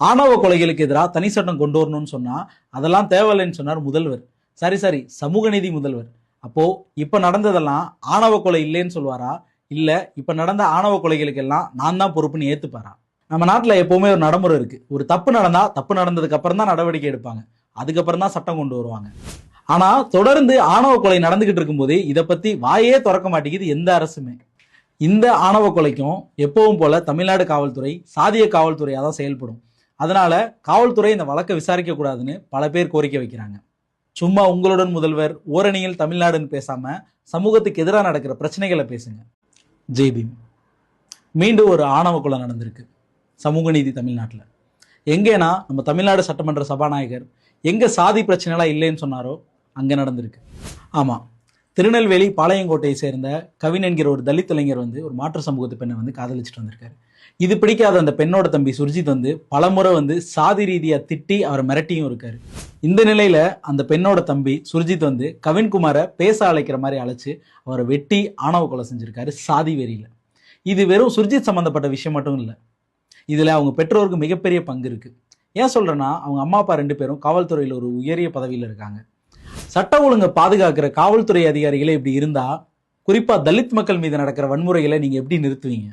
ஆணவ கொலைகளுக்கு எதிராக தனி சட்டம் கொண்டு வரணும்னு சொன்னால் அதெல்லாம் தேவையில்லைன்னு சொன்னார் முதல்வர். சரி சரி சமூக நீதி முதல்வர். அப்போது இப்போ நடந்ததெல்லாம் ஆணவ கொலை இல்லைன்னு சொல்லுவாரா இல்லை இப்போ நடந்த ஆணவ கொலைகளுக்கெல்லாம் நான் தான் பொறுப்புன்னு ஏற்றுப்பாரா நம்ம நாட்டில் எப்போவுமே ஒரு நடைமுறை இருக்குது ஒரு தப்பு நடந்தால் தப்பு நடந்ததுக்கு அப்புறம் தான் நடவடிக்கை எடுப்பாங்க. அதுக்கப்புறம் தான் சட்டம் கொண்டு வருவாங்க. ஆனால் தொடர்ந்து ஆணவ கொலை நடந்துக்கிட்டு இருக்கும்போது இதை பற்றி வாயே திறக்க மாட்டேங்குது எந்த அரசுமே. இந்த ஆணவ கொலைக்கும் எப்பவும் போல தமிழ்நாடு காவல்துறை சாதிய காவல்துறையாக தான் செயல்படும். அதனால் காவல்துறை இந்த வழக்கை விசாரிக்கக்கூடாதுன்னு பல பேர் கோரிக்கை வைக்கிறாங்க. சும்மா உங்களுடன் முதல்வர் ஓரணியில் தமிழ்நாடுன்னு பேசாமல் சமூகத்துக்கு எதிராக நடக்கிற பிரச்சனைகளை பேசுங்க. ஜெய்பீம் மீண்டும் ஒரு ஆணவ கொலை நடந்திருக்கு சமூக நீதி தமிழ்நாட்டில். எங்கேனா நம்ம தமிழ்நாடு சட்டமன்ற சபாநாயகர் எங்கே சாதி பிரச்சனைலாம் இல்லைன்னு சொன்னாரோ அங்கே நடந்திருக்கு. ஆமாம் திருநெல்வேலி பாளையங்கோட்டையை சேர்ந்த கவின் என்கிற ஒரு தலித் இளைஞர் வந்து ஒரு மாற்று சமூகத்து பெண்ணை வந்து காதலிச்சுட்டு வந்திருக்காரு. இது பிடிக்காத அந்த பெண்ணோட தம்பி சுர்ஜித் வந்து பலமுறை வந்து சாதி ரீதியாக திட்டி அவரை மிரட்டியும் இருக்காரு. இந்த நிலையில அந்த பெண்ணோட தம்பி சுர்ஜித் வந்து கவின்குமாரை பேச அழைக்கிற மாதிரி அழைச்சு அவரை வெட்டி ஆணவ கொலை செஞ்சிருக்காரு சாதி வெறியில. இது வெறும் சுர்ஜித் சம்பந்தப்பட்ட விஷயம் மட்டும் இல்லை. இதில் அவங்க பெற்றோருக்கு மிகப்பெரிய பங்கு இருக்கு. ஏன் சொல்றேன்னா அவங்க அம்மா அப்பா ரெண்டு பேரும் காவல்துறையில் ஒரு உயரிய பதவியில் இருக்காங்க. சட்ட ஒழுங்கை பாதுகாக்கிற காவல்துறை அதிகாரிகளே இப்படி இருந்தா குறிப்பா தலித் மக்கள் மீது நடக்கிற வன்முறைகளை நீங்க எப்படி நிறுத்துவீங்க?